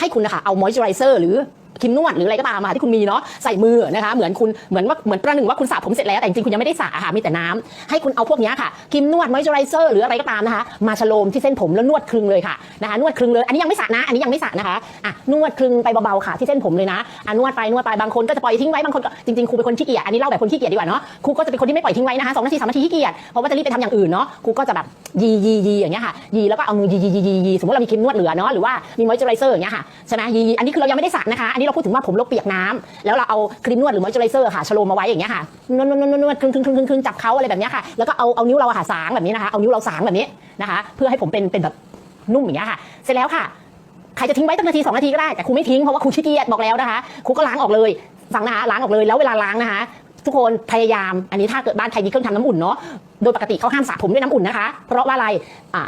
ให้คุณนะคะเอามอยส์เจอไรเซอร์หรือ ครีมนวดหรืออะไรก็ตามมาที่คุณมีเนาะใส่มือนะคะเหมือนคุณเหมือนว่าเหมือนประหนึ่งว่าคุณสระผมเสร็จแล้วแต่จริงๆคุณยังไม่ได้สระค่ะมีแต่น้ำให้คุณเอาพวกนี้ค่ะครีมนวดมอยส์เจอไรเซอร์หรืออะไรก็ตามนะคะมาชโลมที่เส้นผมแล้วนวดคลึงเลยค่ะนะคะนวดคลึงเลยอันนี้ยังไม่สระนะอันนี้ยังไม่สระนะคะอะนวดคลึงไปเบาๆค่ะที่เส้นผมเลยนะอะนวดไปนวดไปบางคนก็จะปล่อยทิ้งไว้บางคนก็จริงๆครูเป็นคนขี้เกียจอันนี้เล่าแบบคนขี้เกียจดีกว่าเนาะครูก็จะเป็นคนที่ไม่ปล่อยทิ้งไว้นะคะสองนาทีสามนาทีขี้เกียจเพราะว่าจะรีบไปทำอย่างอื่นเนาะครูก็จะแบบยียียีอย่างเงี้ยค่ะยีแล้วก็เอามือยียียียียีสมมติเรามีครีมนวดเหลือเนาะหรือว่ามีมอยส์เจอไรเซอร์อย่างเงี้ยค่ะใช่ไหมยียีอันนี้คือเรายังไม่ได้สระนะคะอันนี้เราพูดถึงว่าผมเราเปียกน้ำแล้วเราเอาครีมนวดหรือมอยส์เจอไรเซอร์ค่ะชโลมมาไว้อย่างเงี้ยค่ะนวดนวดนวดนวดนวดครึ่งครึ่งครึ่งครึ่งครึ่งจับเขาอะไรแบบเนี้ยค่ะแล้วก็เอาเอานิ้วเราอะค่ะสางแบบนี้นะคะเอานิ้วเราสางแบบนี้นะคะ เพื่อให้ผมเป็นเป็นแบบนุ่มอย่างเงี้ยค่ะ เสร็จแล้วค่ะใครจะทิ้งไว้ตั้งนาทีสองนาทีก็ได้แต่ครูไม่ทิ้งเพราะว่าครูขี้เกียจบอกแล้วนะคะครูก็ล้างออกเลยฟังนะคะล้างออกเลยแล้วเวลาล้างนะคะทุกคนพยายาม อันนี้ถ้าเกิดบ้านใครมีเครื่องทำน้ำอุ่นเนาะ โดยปกติเขาห้ามสระผมด้วยน้ำอุ่นนะคะ เพราะว่าอะไร อ่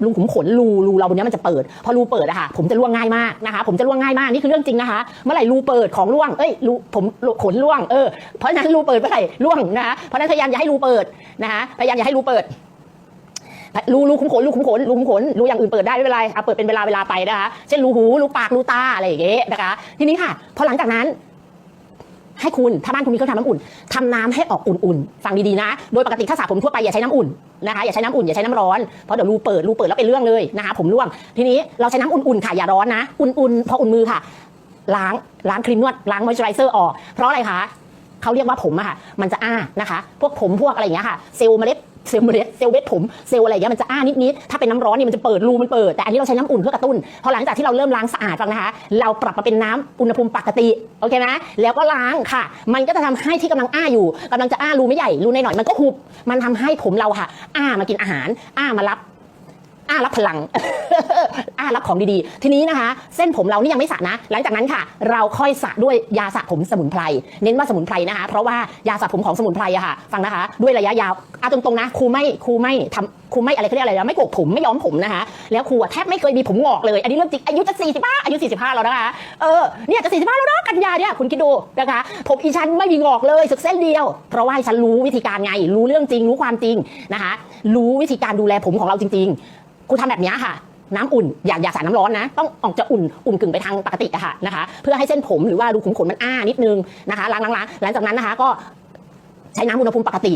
ะรูขุมขนรูรูเราบนนี้มันจะเปิด พอรูเปิดอะค่ะ ผมจะร่วงง่ายมากนะคะ ผมจะร่วงง่ายมากนี่คือเรื่องจริงนะคะ เมื่อไหร่รูเปิดของร่วงเอ้ยรูผมขนร่วงเออเพราะฉะนั้นรูเปิดเมื่อไหร่ร่วงนะคะเพราะฉะนั้นพยายามอย่าให้รูเปิดนะคะพยายามอย่าให้รูเปิดรูรูขุมขนรูขุมขนรูขุมขนรูอย่างอื่นเปิดได้ไม่เป็นไรเอาเปิดเป็นเวลาเวลาไปนะคะเช่นรูหูรูปากรูตาอะไรอย่างเงี้ยนะคะ ทีนี้ค่ะ พอหลังจากนั้น ให้คุณ ถ้าบ้านคุณมีเครื่องทำน้ำอุ่นทำน้ำให้ออกอุ่นๆ ฟังดีๆนะ โดยปกติถ้าสระผมทั่วไปอย่าใช้น้ำอุ่นนะคะ อย่าใช้น้ำอุ่นอย่าใช้น้ำร้อน เพราะเดี๋ยวรูเปิดรูเปิดแล้วเป็นเรื่องเลยนะคะผมร่วง ทีนี้เราใช้น้ำอุ่นๆค่ะอย่าร้อนนะ อุ่นๆ พออุ่นมือค่ะ ล้างล้างครีมนวดล้างมอยส์เจอไรเซอร์ออก เพราะอะไรคะเขาเรียกว่าผมอะค่ะ มันจะอ้านะคะ พวกผมพวกอะไรอย่างเงี้ยค่ะ เซลล์เมล็ด เซลล์เม็ดเซลล์เวทผมเซลล์อะไรอย่างเงี้ยมันจะอ้านิดนิดถ้าเป็นน้ำร้อนเนี่ยมันจะเปิดรูมันเปิดแต่อันนี้เราใช้น้ำอุ่นเพื่อกระตุ้นพอหลังจากที่เราเริ่มล้างสะอาดฟังนะคะเราปรับมาเป็นน้ำอุณหภูมิปกติโอเคไหมแล้วก็ล้างค่ะ มันก็จะทำให้ที่กำลังอ้าอยู่กำลังจะอ้ารูไม่ใหญ่รูน้อยมันก็หุบมันทำให้ผมเราค่ะ อ้ามากินอาหาร อ้ามารับ อ้ารับพลัง อ้ารับของดีๆ ทีนี้นะคะ เส้นผมเรานี่ยังไม่สระนะ หลังจากนั้นค่ะ เราค่อยสระด้วยยาสระผมสมุนไพร เน้นว่าสมุนไพรนะคะ เพราะว่ายาสระผมของสมุนไพรอะค่ะ ฟังนะคะ ด้วยระยะยาวเอาตรงๆนะ ครูไม่ ครูไม่ทำครูไม่อะไรเขาเรียกอะไรนะไม่โกกผม ไม่ย้อมผมนะคะ แล้วครูแทบไม่เคยมีผมงอกเลย อันนี้เรื่องจริง อายุจะ45อายุ 45 แล้วนะคะ เออ เนี่ยจะ45แล้วนะกันยาเนี่ย คุณคิดดูนะคะ ผมอีฉันไม่มีงอกเลยสักเส้นเดียว เพราะว่าฉันรู้วิธีการไง รู้เรื่องจริง รู้ความจริงนะคะ รู้วิธีการดูแลผมของเราจริง ๆ ครูทำแบบนี้ค่ะ น้ำอุ่นอย่าอย่าใส่น้ำร้อนนะ ต้องออกจะอุ่นอุ่นกึ่งไปทางปกติอะค่ะนะคะ เพื่อให้เส้นผมหรือว่ารูขุมขนมันอ้านิดนึงนะคะล้างล้างล้างหลังจากนั้นนะคะก็ใช้น้ำอุณหภูมิปกติ